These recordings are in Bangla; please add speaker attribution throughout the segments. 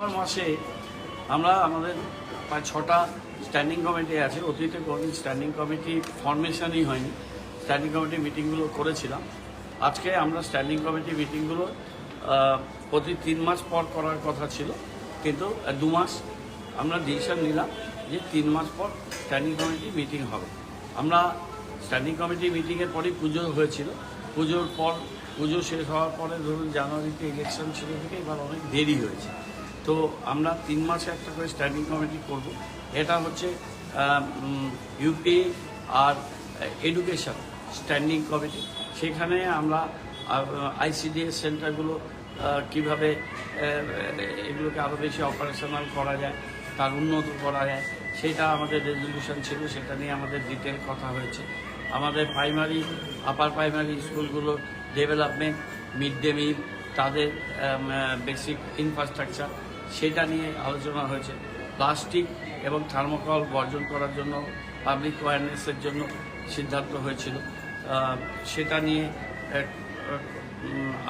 Speaker 1: মাসে আমরা আমাদের প্রায় ছটা স্ট্যান্ডিং কমিটি আছে। অতীতে কোনোদিন স্ট্যান্ডিং কমিটি ফরমেশনই হয়নি। স্ট্যান্ডিং কমিটি মিটিংগুলো করেছিলাম। আজকে আমরা স্ট্যান্ডিং কমিটি মিটিংগুলো প্রতি তিন মাস পর করার কথা ছিল। কিন্তু দু মাস আমরা ডিসিশন নিলাম যে তিন মাস পর স্ট্যান্ডিং কমিটি মিটিং হবে। আমরা স্ট্যান্ডিং কমিটি মিটিংয়ের পরেই পুজো হয়েছিল। পুজোর পর, পুজো শেষ হওয়ার পরে ধরুন জানুয়ারিতে ইলেকশন ছিল থেকে এবার অনেক দেরি হয়েছে। তো আমরা তিন মাসে একটা করে স্ট্যান্ডিং কমিটি করব। এটা হচ্ছে ইউপি আর এডুকেশন স্ট্যান্ডিং কমিটি সেখানে আমরা আইসিডিএস সেন্টারগুলো কীভাবে এগুলোকে আরও বেশি অপারেশনাল করা যায়, তার উন্নত করা যায়, সেটা আমাদের রেজলিউশন ছিল, সেটা নিয়ে আমাদের ডিটেল কথা হয়েছে। আমাদের প্রাইমারি আপার প্রাইমারি স্কুলগুলোর ডেভেলপমেন্ট মিড ডে মিল তাদের বেসিক ইনফ্রাস্ট্রাকচার সেটা নিয়ে আলোচনা হয়েছে। প্লাস্টিক এবং থার্মোকল বর্জন করার জন্য পাবলিক অ্যাওয়ারনেসের জন্য সিদ্ধান্ত হয়েছিল। সেটা নিয়ে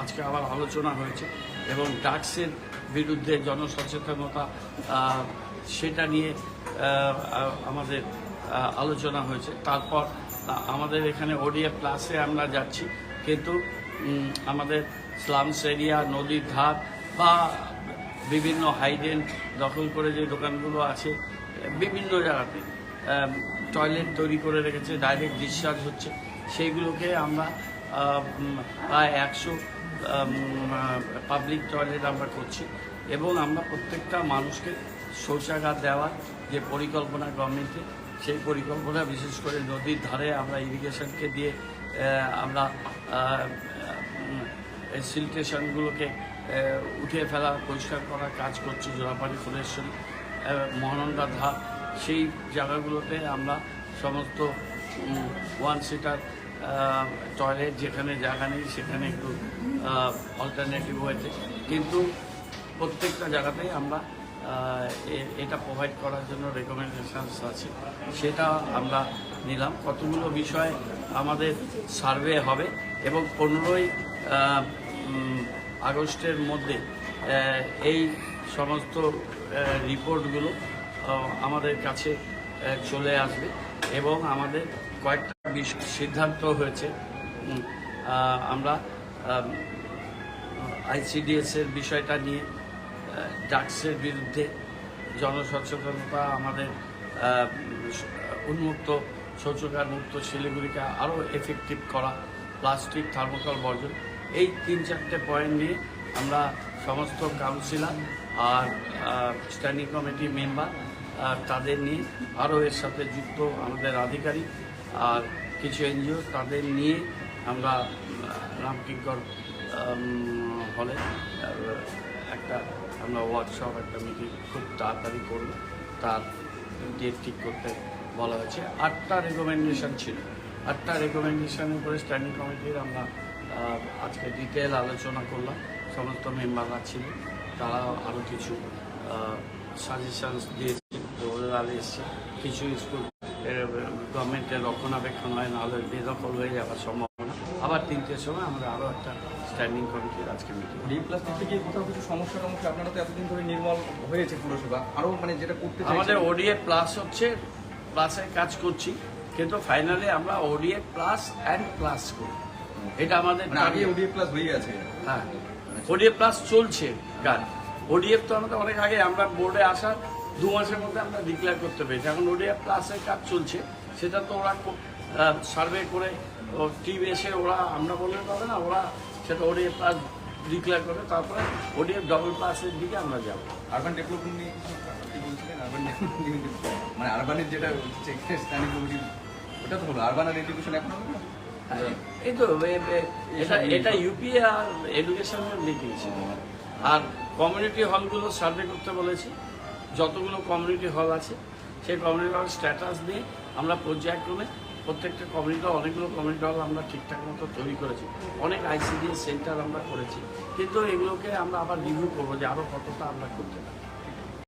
Speaker 1: আজকে আবার আলোচনা হয়েছে এবং ড্রাগসের বিরুদ্ধে জনসচেতনতা সেটা নিয়ে আমাদের আলোচনা হয়েছে। তারপর আমাদের এখানে ওডিএ প্লাসে আমরা যাচ্ছি। কিন্তু আমাদের স্লামস এরিয়া, নদীর ধার বা বিভিন্ন হাইডেন দখল করে যে দোকানগুলো আছে, বিভিন্ন জায়গাতে টয়লেট তৈরি করে রেখেছে, ডাইরেক্ট ডিসচার্জ হচ্ছে। সেইগুলোকে আমরা প্রায় একশো পাবলিক টয়লেট আমরা করছি। এবং আমরা প্রত্যেকটা মানুষকে শৌচাগার দেওয়ার যে পরিকল্পনা গভর্নমেন্টের সেই পরিকল্পনা বিশেষ করে নদীর ধারে আমরা ইরিগেশনকে দিয়ে আমরা সিল স্টেশনগুলোকে উঠিয়ে ফেলা, পরিষ্কার করার কাজ করছি জোড়াপাড়ি ফুলেশ্বরী মহানন্দা ধাপ সেই জায়গাগুলোতে আমরা সমস্ত ওয়ান সিটার টয়লেট যেখানে জায়গা নেই, সেখানে একটু অল্টারনেটিভ হয়েছে কিন্তু প্রত্যেকটা জায়গাতেই আমরা এটা প্রোভাইড করার জন্য রেকমেন্ডেশনস আছে। সেটা আমরা নিলাম। কতগুলো বিষয় আমাদের সার্ভে হবে এবং পনেরোই আগস্টের মধ্যে এই সমস্ত রিপোর্টগুলো আমাদের কাছে চলে আসবে এবং আমাদের কয়েকটা সিদ্ধান্ত হয়েছে। আমরা আইসিডিএস এর বিষয়টা নিয়ে ড্রাগসের বিরুদ্ধে জনসচেতনতা, আমাদের উন্মুক্ত শৌচাগার মুক্ত শিলিগুড়িকে আরও এফেক্টিভ করা প্লাস্টিক থার্মোকল বর্জন এই তিন চারটে পয়েন্ট নিয়ে আমরা সমস্ত কাউন্সিলার আর স্ট্যান্ডিং কমিটি মেম্বার আর তাদের নিয়ে আরও এর সাথে যুক্ত আমাদের আধিকারিক আর কিছু এনজিও তাদের নিয়ে আমরা রামকিঙ্কর হলে একটা আমরা ওয়ার্কশপ একটা মিটিং খুব তাড়াতাড়ি করব। তার ডেট ঠিক করতে বলা হয়েছে। আটটা রেকমেন্ডেশন ছিল। আটটা রেকমেন্ডেশনের উপরে স্ট্যান্ডিং কমিটির আমরা আজকে ডিটেল আলোচনা করলাম। সমস্ত মেম্বাররা ছিল তারা আরও কিছু সাজেশনস দিয়েছে ওরাল এসছে। কিছু স্কুল গভর্নমেন্টের রক্ষণাবেক্ষণ হয় নাহলে বেদখল হয়ে যাওয়ার সম্ভাবনা। আবার তিনটের সময় আমরা আরও একটা স্ট্যান্ডিং কমিটির আজকে মিটিং
Speaker 2: ডি প্লাস্টিক থেকে কোথাও কিছু সমস্যা টমস্যা আপনারা তো এতদিন ধরে নির্মল হয়েছে পুরসভা। আরও মানে যেটা করতে
Speaker 1: আমাদের ওডিএ প্লাস হচ্ছে প্লাসের কাজ করছি। কিন্তু ফাইনালি আমরা ওডিএ প্লাস অ্যান্ড প্লাস করি। এটা আমাদের
Speaker 2: মানে আগে ওডিএ প্লাস হয়ে গেছে।
Speaker 1: হ্যাঁ ওডিএফ প্লাস চলছে গান। ওডিএফ তো আমাদের অনেক আগে আমরা বোর্ডে আসার দু মাসের মধ্যে আমরা ডিক্লেয়ার করতে পেরেছি। এখন ওডিএফ প্লাসের কাজ চলছে। সেটা তো ওরা সার্ভে করে টিম এসে ওরা আমরা বললে পাবে না ওরা সেটা ওডিএফ প্লাস ডিক্লেয়ার করে তারপরে ওডিএফ ডবল প্লাসের দিকে আমরা যাব।
Speaker 2: আরবান ডেভেলপমেন্ট নিয়ে বলছিলেন? আরবান ডেভেলপমেন্ট মানে আরবানের যেটা স্ট্যান্ডিং কমিটি ওটা তো হলো আরবান আর এখন?
Speaker 1: এই তো এ- এ- এটা এটা ইউপি আর আর কমিউনিটি হলগুলো সার্ভে করতে বলেছি। যতগুলো কমিউনিটি হল আছে সেই কমিউনিটি হল স্ট্যাটাস দিয়ে আমরা পর্যায়ক্রমে প্রত্যেকটা কমিউনিটি অনেকগুলো কমিউনিটি হল আমরা ঠিকঠাক মতো তৈরি করেছি। অনেক আইসিডিএস সেন্টার আমরা করেছি। কিন্তু এগুলোকে আমরা আবার রিভিউ করব যে আরও কতটা আমরা করতে পারি।